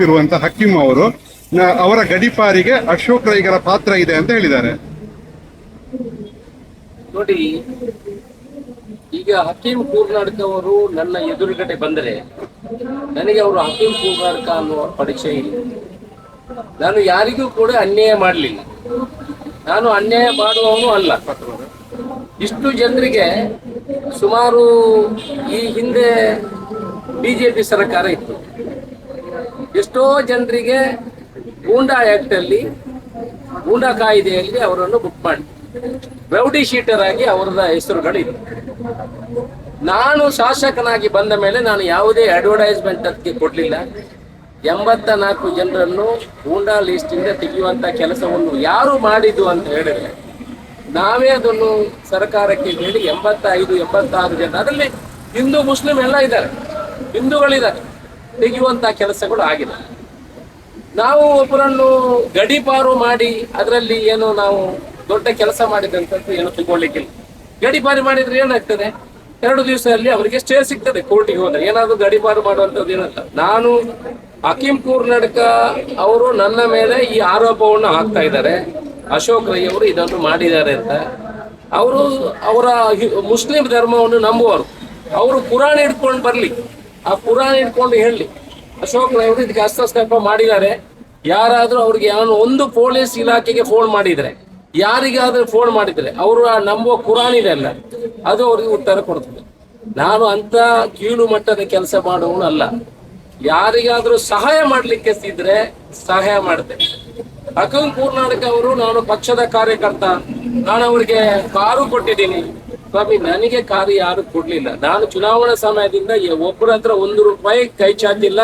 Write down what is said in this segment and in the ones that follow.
ಹೋಗ್ತಿರುವಂತ ಹಕ್ಕಿಂ ಅವರು ಅವರ ಗಡಿಪಾರಿಗೆ ಅಶೋಕ್ ರೈಗರ ಪಾತ್ರ ಇದೆ ಅಂತ ಹೇಳಿದ್ದಾರೆ. ನೋಡಿ, ಈಗ ಹಕೀಂ ಕೂರ್ನಾಡ್ಕ ಅವರು ನನ್ನ ಎದುರುಗಡೆ ಬಂದರೆ ನನಗೆ ಅವರು ಹಕೀಂ ಕೂರ್ನಾಡ್ಕ ಅನ್ನುವ ಪರಿಚಯ ಇಲ್ಲ. ನಾನು ಯಾರಿಗೂ ಕೂಡ ಅನ್ಯಾಯ ಮಾಡಲಿಲ್ಲ. ನಾನು ಅನ್ಯಾಯ ಮಾಡುವವನು ಅಲ್ಲ. ಇಷ್ಟು ಜನರಿಗೆ ಸುಮಾರು ಈ ಹಿಂದೆ ಬಿಜೆಪಿ ಸರ್ಕಾರ ಇತ್ತು. ಎಷ್ಟೋ ಜನರಿಗೆ ಗೂಂಡಾ ಆಕ್ಟ್ ಅಲ್ಲಿ, ಗೂಂಡಾ ಕಾಯ್ದೆಯಲ್ಲಿ ಅವರನ್ನು ಬುಕ್ ಮಾಡಿ. ರೌಡಿ ಶೀಟರ್ ಆಗಿ ಅವರದ ಹೆಸರುಗಳಿದೆ ನಾನು ಶಾಸಕನಾಗಿ ಬಂದ ಮೇಲೆ ನಾನು ಯಾವುದೇ ಅಡ್ವರ್ಟೈಸ್ಮೆಂಟ್ ಅದಕ್ಕೆ ಕೊಡಲಿಲ್ಲ. ಎಂಬತ್ತ ನಾಲ್ಕು ಜನರನ್ನು ಗೂಂಡಾ ಲಿಸ್ಟಿಂದ ತೆಗೆಯುವಂತ ಕೆಲಸವನ್ನು ಯಾರು ಮಾಡಿದ್ದು ಅಂತ ಹೇಳಿದ್ರೆ, ನಾವೇ ಅದನ್ನು ಸರ್ಕಾರಕ್ಕೆ ಹೇಳಿ ಎಂಬತ್ತೈದು, ಎಂಬತ್ತಾರು ಜನ, ಅದರಲ್ಲಿ ಹಿಂದೂ, ಮುಸ್ಲಿಂ ಎಲ್ಲ ಇದ್ದಾರೆ. ಹಿಂದೂಗಳಿದ್ದಾರೆ. ತೆಗೆಯುವಂತ ಕೆಲಸಗಳು ಆಗಿದೆ. ನಾವು ಒಬ್ಬರನ್ನು ಗಡಿಪಾರು ಮಾಡಿ ಅದರಲ್ಲಿ ಏನು ನಾವು ದೊಡ್ಡ ಕೆಲಸ ಮಾಡಿದಂಥದ್ದು ಏನು ತಗೊಳ್ಳಿಕ್ಕಿಲ್ಲ ಗಡಿಪಾರು ಮಾಡಿದ್ರೆ ಏನಾಗ್ತದೆ? ಎರಡು ದಿವಸದಲ್ಲಿ ಅವರಿಗೆ ಸ್ಟೇ ಸಿಗ್ತದೆ ಕೋರ್ಟಿಗೆ ಹೋದ್ರೆ. ಏನಾದ್ರು ಗಡಿಪಾರು ಮಾಡುವಂಥದ್ದು ಏನಂತ ನಾನು ಅಕೀಂ ಕೂರ್ನಾಟಕ ಅವರು ನನ್ನ ಮೇಲೆ ಈ ಆರೋಪವನ್ನು ಹಾಕ್ತಾ ಇದ್ದಾರೆ. ಅಶೋಕ್ ರೈ ಅವರು ಇದನ್ನು ಮಾಡಿದ್ದಾರೆ ಅಂತ. ಅವರು ಅವರ ಮುಸ್ಲಿಂ ಧರ್ಮವನ್ನು ನಂಬುವರು. ಅವರು ಪುರಾಣ ಹಿಡ್ಕೊಂಡು ಬರ್ಲಿ. ಆ ಕುರಾನ್ ಇಟ್ಕೊಂಡು ಹೇಳಲಿ ಅಶೋಕ್ ಅವರು ಇದಕ್ಕೆ ಹಸ್ತಕ್ಷೇಪ ಮಾಡಿದ್ದಾರೆ. ಯಾರಾದ್ರೂ ಅವ್ರಿಗೆ ಯಾರು ಒಂದು ಪೊಲೀಸ್ ಇಲಾಖೆಗೆ ಫೋನ್ ಮಾಡಿದ್ರೆ, ಯಾರಿಗಾದ್ರೂ ಫೋನ್ ಮಾಡಿದ್ರೆ, ಅವರು ಆ ನಂಬುವ ಕುರಾನ್ ಇದೆ ಅಲ್ಲ, ಅದು ಅವ್ರಿಗೆ ಉತ್ತರ ಕೊಡ್ತದೆ. ನಾನು ಅಂತ ಕೀಳು ಮಟ್ಟದ ಕೆಲಸ ಮಾಡುವವನು ಅಲ್ಲ. ಯಾರಿಗಾದ್ರೂ ಸಹಾಯ ಮಾಡ್ಲಿಕ್ಕೆ ಇದ್ರೆ ಸಹಾಯ ಮಾಡಿದೆ ಅಕಂ ಕೂರ್ನಾಟಕ ಅವರು, ನಾನು ಪಕ್ಷದ ಕಾರ್ಯಕರ್ತ, ನಾನು ಅವರಿಗೆ ಕಾರು ಕೊಟ್ಟಿದ್ದೀನಿ. ಸ್ವಾಮಿ, ನನಗೆ ಕಾರು ಯಾರು ಕೊಡ್ಲಿಲ್ಲ. ನಾನು ಚುನಾವಣಾ ಸಮಯದಿಂದ ಒಬ್ಬರ ಹತ್ರ ಒಂದು ರೂಪಾಯಿ ಕೈ ಚಾಚಿಲ್ಲ.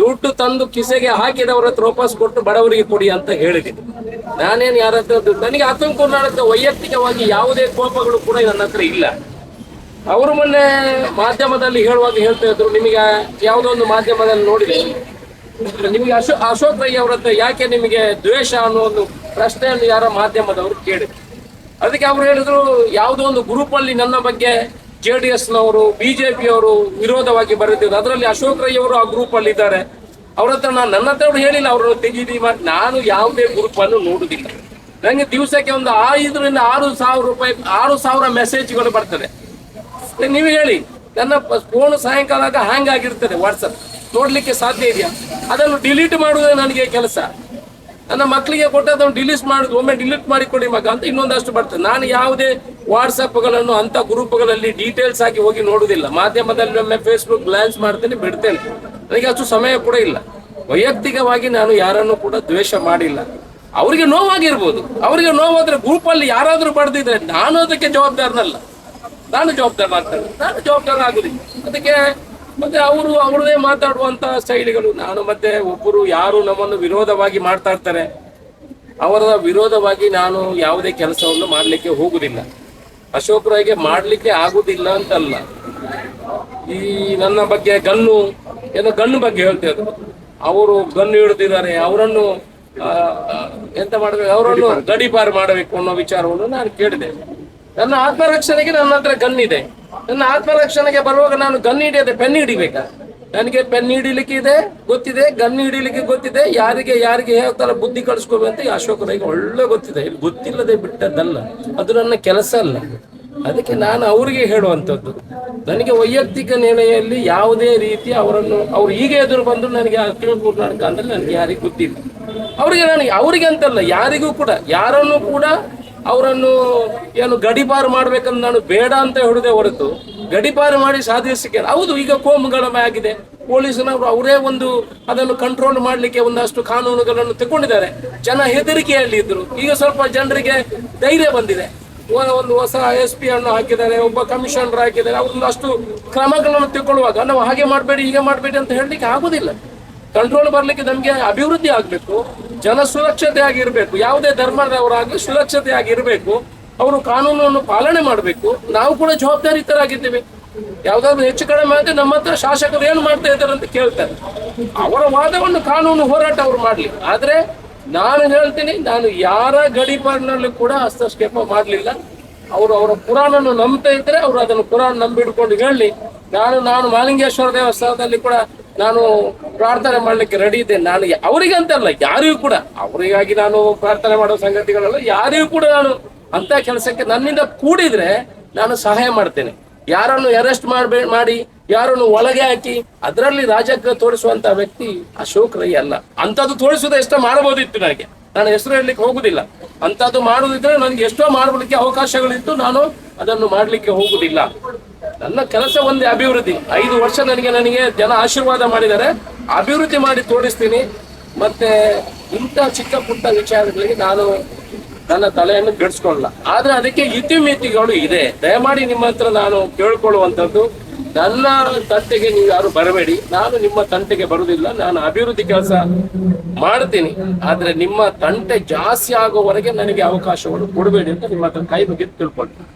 ದುಡ್ಡು ತಂದು ಕಿಸೆಗೆ ಹಾಕಿದವರ ಹತ್ರ ವಾಪಸ್ ಕೊಟ್ಟು ಬಡವರಿಗೆ ಕೊಡಿ ಅಂತ ಹೇಳಿದೆ. ನಾನೇನು ಯಾರ ಹತ್ರ ನನಗೆ ಆತಂಕ ಮಾಡುತ್ತೆ ವೈಯಕ್ತಿಕವಾಗಿ ಯಾವುದೇ ಕೋಪಗಳು ಕೂಡ ನನ್ನ ಹತ್ರ ಇಲ್ಲ. ಅವರು ಮೊನ್ನೆ ಮಾಧ್ಯಮದಲ್ಲಿ ಹೇಳುವಾಗ ಹೇಳ್ತಾ ಇದ್ರು, ನಿಮಗೆ ಯಾವುದೋ ಒಂದು ಮಾಧ್ಯಮದಲ್ಲಿ ನೋಡಿದೆ. ನಿಮಗೆ ಅಶೋ ಅಶೋಕ್ ರೈ ಅವ್ರ ಹತ್ರ ಯಾಕೆ ನಿಮಗೆ ದ್ವೇಷ ಅನ್ನೋ ಒಂದು ಪ್ರಶ್ನೆಯನ್ನು ಯಾರ ಮಾಧ್ಯಮದವರು ಕೇಳಿದ್ರು. ಅದಕ್ಕೆ ಅವ್ರು ಹೇಳಿದ್ರು, ಯಾವುದೋ ಒಂದು ಗ್ರೂಪ್ ಅಲ್ಲಿ ನನ್ನ ಬಗ್ಗೆ ಜೆ ಡಿ ಎಸ್ ನವರು ಬಿಜೆಪಿ ಅವರು ವಿರೋಧವಾಗಿ ಬರೆದಿದ್ರು ಅದರಲ್ಲಿ ಅಶೋಕ್ ರೈ ಅವರು ಆ ಗ್ರೂಪ್ ಅಲ್ಲಿ ಇದ್ದಾರೆ. ಅವ್ರ ಹತ್ರ ನಾನು ನನ್ನ ಹತ್ರ ಅವ್ರು ಹೇಳಿಲ್ಲ, ಅವರು ತೆಗೀದಿ ಮಾಡಿ ನಾನು ಯಾವುದೇ ಗ್ರೂಪ್ ಅನ್ನು ನೋಡುದಿಲ್ಲ. ನನಗೆ ದಿವಸಕ್ಕೆ ಒಂದು ಐದರಿಂದ ಆರು ಸಾವಿರ ರೂಪಾಯಿ, ಆರು ಸಾವಿರ ಮೆಸೇಜ್ಗಳು ಬರ್ತದೆ. ಮತ್ತೆ ನೀವು ಹೇಳಿ, ನನ್ನ ಫೋನ್ ಸಾಯಂಕಾಲ ಹ್ಯಾಂಗ್ ಆಗಿರ್ತದೆ ವಾಟ್ಸಪ್ ನೋಡ್ಲಿಕ್ಕೆ ಸಾಧ್ಯ ಇದೆಯಾ? ಅದನ್ನು ಡಿಲೀಟ್ ಮಾಡುವುದೇ ನನಗೆ ಕೆಲಸ. ನನ್ನ ಮಕ್ಕಳಿಗೆ ಕೊಟ್ಟದನ್ನು ಡಿಲೀಟ್ ಮಾಡುದು ಒಮ್ಮೆ ಡಿಲೀಟ್ ಮಾಡಿ ಕೊಡಿ ಮಗ ಅಂತ ಇನ್ನೊಂದಷ್ಟು ಬರ್ತದೆ. ನಾನು ಯಾವುದೇ ವಾಟ್ಸಪ್ಗಳನ್ನು ಅಂತ ಗ್ರೂಪ್ಗಳಲ್ಲಿ ಡೀಟೇಲ್ಸ್ ಆಗಿ ಹೋಗಿ ನೋಡುವುದಿಲ್ಲ. ಮಾಧ್ಯಮದಲ್ಲಿ ಒಮ್ಮೆ ಫೇಸ್ಬುಕ್ ಲ್ಯಾಂಚ್ ಮಾಡ್ತೇನೆ, ಬಿಡ್ತೇನೆ. ನನಗೆ ಅಷ್ಟು ಸಮಯ ಕೂಡ ಇಲ್ಲ. ವೈಯಕ್ತಿಕವಾಗಿ ನಾನು ಯಾರನ್ನು ಕೂಡ ದ್ವೇಷ ಮಾಡಿಲ್ಲ. ಅವರಿಗೆ ನೋವಾಗಿರ್ಬೋದು. ಅವರಿಗೆ ನೋವಾದ್ರೆ ಗ್ರೂಪಲ್ಲಿ ಯಾರಾದರೂ ಬಡ್ದಿದ್ರೆ ನಾನು ಅದಕ್ಕೆ ಜವಾಬ್ದಾರನಲ್ಲ. ನಾನು ಜವಾಬ್ದಾರನಾಗ್ತೇನೆ ನಾನು ಜವಾಬ್ದಾರ ಆಗುದಿಲ್ಲ. ಅದಕ್ಕೆ ಮತ್ತೆ ಅವರು ಅವರದೇ ಮಾತಾಡುವಂತ ಶೈಲಿಗಳು. ನಾನು ಮತ್ತೆ ಒಬ್ಬರು ಯಾರು ನಮ್ಮನ್ನು ವಿರೋಧವಾಗಿ ಮಾಡ್ತಾ ಇರ್ತಾರೆ, ಅವರ ವಿರೋಧವಾಗಿ ನಾನು ಯಾವುದೇ ಕೆಲಸವನ್ನು ಮಾಡಲಿಕ್ಕೆ ಹೋಗುದಿಲ್ಲ. ಅಶೋಕ್ ರಾಯ್ಗೆ ಮಾಡಲಿಕ್ಕೆ ಆಗುದಿಲ್ಲ ಅಂತಲ್ಲ. ಈ ನನ್ನ ಬಗ್ಗೆ ಗನ್ನು, ಏನೋ ಗನ್ನು ಬಗ್ಗೆ ಹೇಳ್ತಿದ್ರು ಅವರು ಗನ್ನು ಹಿಡಿದಿದ್ದಾರೆ, ಅವರನ್ನು ಎಂತ ಮಾಡಬೇಕು, ಅವರನ್ನು ಗಡಿಪಾರು ಮಾಡಬೇಕು ಅನ್ನೋ ವಿಚಾರವನ್ನು ನಾನು ಕೇಳಿದೆ. ನನ್ನ ಆತ್ಮರಕ್ಷಣೆಗೆ ನನ್ನ ಹತ್ರ ಗನ್ ನನ್ನ ಆತ್ಮರಕ್ಷಣೆಗೆ ಬರುವಾಗ ನಾನು ಗನ್ ಹಿಡಿಯದೆ ಪೆನ್ ಹಿಡಿಬೇಕಾ? ನನಗೆ ಪೆನ್ ಹಿಡಿಲಿಕ್ಕೆ ಇದೆ ಗೊತ್ತಿದೆ, ಗನ್ ಹಿಡಿಲಿಕ್ಕೆ ಗೊತ್ತಿದೆ, ಯಾರಿಗೆ ಯಾರಿಗೆ ಹೇಳ್ತಾರ ತರ ಬುದ್ಧಿ ಕಳಿಸ್ಕೋಬೇಕು ಅಂತ ಅಶೋಕ ರೈಗೆ ಒಳ್ಳೆ ಗೊತ್ತಿದೆ. ಗೊತ್ತಿಲ್ಲದೆ ಬಿಟ್ಟದ್ದಲ್ಲ, ಅದು ನನ್ನ ಕೆಲಸ ಅಲ್ಲ. ಅದಕ್ಕೆ ನಾನು ಅವರಿಗೆ ಹೇಳುವಂಥದ್ದು. ನನಗೆ ವೈಯಕ್ತಿಕ ನಿರ್ಣಯಲ್ಲಿ ಯಾವುದೇ ರೀತಿ ಅವರನ್ನು, ಅವ್ರು ಈಗ ಎದುರು ಬಂದು ನನಗೆ ಅಖಿಲ ಕರ್ನಾಟಕ ಅಂದ್ರೆ ನನಗೆ ಯಾರಿಗೂ ಗೊತ್ತಿಲ್ಲ. ಅವರಿಗೆ ನನಗೆ ಅವರಿಗೆ ಅಂತಲ್ಲ, ಯಾರಿಗೂ ಕೂಡ, ಯಾರನ್ನು ಕೂಡ ಅವರನ್ನು ಏನು ಗಡಿಪಾರು ಮಾಡ್ಬೇಕಂತ ನಾನು ಬೇಡ ಅಂತ ಹೊಡೆದೆ ಹೊರತು ಗಡಿಪಾರು ಮಾಡಿ ಸಾಧಿಸಕ್ಕೆ ಹೌದು, ಈಗ ಕೋಮುಗಳಮೆ ಆಗಿದೆ. ಪೊಲೀಸನವರು ಅವರೇ ಒಂದು ಅದನ್ನು ಕಂಟ್ರೋಲ್ ಮಾಡಲಿಕ್ಕೆ ಒಂದಷ್ಟು ಕಾನೂನುಗಳನ್ನು ತಗೊಂಡಿದ್ದಾರೆ ಜನ ಹೆದರಿಕೆಯಲ್ಲಿ ಇದ್ರು. ಈಗ ಸ್ವಲ್ಪ ಜನರಿಗೆ ಧೈರ್ಯ ಬಂದಿದೆ. ಒಂದು ಹೊಸ ಎಸ್ ಪಿ ಅನ್ನು ಹಾಕಿದ್ದಾರೆ, ಒಬ್ಬ ಕಮಿಷನರ್ ಹಾಕಿದ್ದಾರೆ. ಅವ್ರನ್ನ ಅಷ್ಟು ಕ್ರಮಗಳನ್ನು ತಗೊಳ್ಳುವಾಗ ನಾವು ಹಾಗೆ ಮಾಡಬೇಡಿ, ಹೀಗೆ ಮಾಡಬೇಡಿ ಅಂತ ಹೇಳಲಿಕ್ಕೆ ಆಗುದಿಲ್ಲ. ಕಂಟ್ರೋಲ್ ಬರಲಿಕ್ಕೆ ನಮಗೆ ಅಭಿವೃದ್ಧಿ ಆಗಬೇಕು. ಜನ ಸುರಕ್ಷತೆ ಆಗಿರ್ಬೇಕು. ಯಾವುದೇ ಧರ್ಮದವರಾಗಲಿ ಸುರಕ್ಷತೆ ಆಗಿರ್ಬೇಕು. ಅವರು ಕಾನೂನನ್ನು ಪಾಲನೆ ಮಾಡಬೇಕು. ನಾವು ಕೂಡ ಜವಾಬ್ದಾರಿತರಾಗಿದ್ದೇವೆ. ಯಾವ್ದಾದ್ರು ಹೆಚ್ಚು ಕಡಿಮೆ ಆದ್ರೆ ನಮ್ಮ ಹತ್ರ ಶಾಸಕರು ಏನು ಮಾಡ್ತಾ ಇದ್ದಾರೆ ಅಂತ ಕೇಳ್ತಾರೆ. ಅವರ ವಾದವನ್ನು ಕಾನೂನು ಹೋರಾಟ ಅವ್ರು ಮಾಡ್ಲಿ. ಆದ್ರೆ ನಾನು ಹೇಳ್ತೀನಿ, ನಾನು ಯಾರ ಗಡಿಪಾರಿನಲ್ಲೂ ಕೂಡ ಹಸ್ತಕ್ಷೇಪ ಮಾಡಲಿಲ್ಲ. ಅವರು ಅವರ ಅನ್ನು ನಂಬ್ತಾ ಇದ್ರೆ ಅವರು ಅದನ್ನು ಕುರಾನ್ ನಂಬಿಡ್ಕೊಂಡು ಹೇಳಿ, ನಾನು ನಾನು ಮಾಲಿಂಗೇಶ್ವರ ದೇವಸ್ಥಾನದಲ್ಲಿ ಕೂಡ ನಾನು ಪ್ರಾರ್ಥನೆ ಮಾಡ್ಲಿಕ್ಕೆ ರೆಡಿ ಇದೆ ನಾನು ಅವರಿಗೆ ಅಂತಲ್ಲ ಯಾರಿಗೂ ಕೂಡ. ಅವರಿಗಾಗಿ ನಾನು ಪ್ರಾರ್ಥನೆ ಮಾಡೋ ಸಂಗತಿಗಳಲ್ಲ, ಯಾರಿಗೂ ಕೂಡ ನಾನು ಅಂತ ಕೆಲಸಕ್ಕೆ ನನ್ನಿಂದ ಕೂಡಿದ್ರೆ ನಾನು ಸಹಾಯ ಮಾಡ್ತೇನೆ. ಯಾರನ್ನು ಅರೆಸ್ಟ್ ಮಾಡ್ಬೇ, ಮಾಡಿ, ಯಾರನ್ನು ಒಳಗೆ ಹಾಕಿ, ಅದರಲ್ಲಿ ರಾಜಕೀಯ ತೋರಿಸುವಂತ ವ್ಯಕ್ತಿ ಅಶೋಕ್ ರೈ ಅಲ್ಲ. ಅಂತದ್ದು ತೋರಿಸುವುದು ಇಷ್ಟ ಮಾಡಬಹುದಿತ್ತು ನನಗೆ. ನಾನು ಹೆಸರು ಹೇಳಲಿಕ್ಕೆ ಹೋಗುದಿಲ್ಲ. ಅಂತದ್ದು ಮಾಡುದಿದ್ರೆ ನನಗೆ ಎಷ್ಟೋ ಮಾಡಲಿಕ್ಕೆ ಅವಕಾಶಗಳಿತ್ತು. ನಾನು ಅದನ್ನು ಮಾಡಲಿಕ್ಕೆ ಹೋಗುದಿಲ್ಲ. ನನ್ನ ಕೆಲಸ ಒಂದೇ ಅಭಿವೃದ್ಧಿ. ಐದು ವರ್ಷ ನನಗೆ ನನಗೆ ಜನ ಆಶೀರ್ವಾದ ಮಾಡಿದ್ದಾರೆ. ಅಭಿವೃದ್ಧಿ ಮಾಡಿ ತೋರಿಸ್ತೀನಿ. ಮತ್ತೆ ಇಂಥ ಚಿಕ್ಕ ಪುಟ್ಟ ವಿಚಾರಗಳಿಗೆ ನಾನು ನನ್ನ ತಲೆಯನ್ನು ಕೆಡಿಸ್ಕೊಳ್ಳಲ್ಲ. ಆದ್ರೆ ಅದಕ್ಕೆ ಇತಿಮಿತಿಗಳು ಇದೆ. ದಯಮಾಡಿ ನಿಮ್ಮ ಹತ್ರ ನಾನು ಕೇಳ್ಕೊಳ್ಳುವಂಥದ್ದು. ನನ್ನ ತಂಟೆಗೆ ನೀವು ಯಾರು ಬರಬೇಡಿ. ನಾನು ನಿಮ್ಮ ತಂಟೆಗೆ ಬರುವುದಿಲ್ಲ. ನಾನು ಅಭಿವೃದ್ಧಿ ಕೆಲಸ ಮಾಡ್ತೀನಿ. ಆದ್ರೆ ನಿಮ್ಮ ತಂಟೆ ಜಾಸ್ತಿ ಆಗೋವರೆಗೆ ನನಗೆ ಅವಕಾಶವನ್ನು ಕೊಡಬೇಡಿ ಅಂತ ನಿಮ್ಮ ಕೈ ಬಗ್ಗೆ ತಿಳ್ಕೊಳ್ತೀನಿ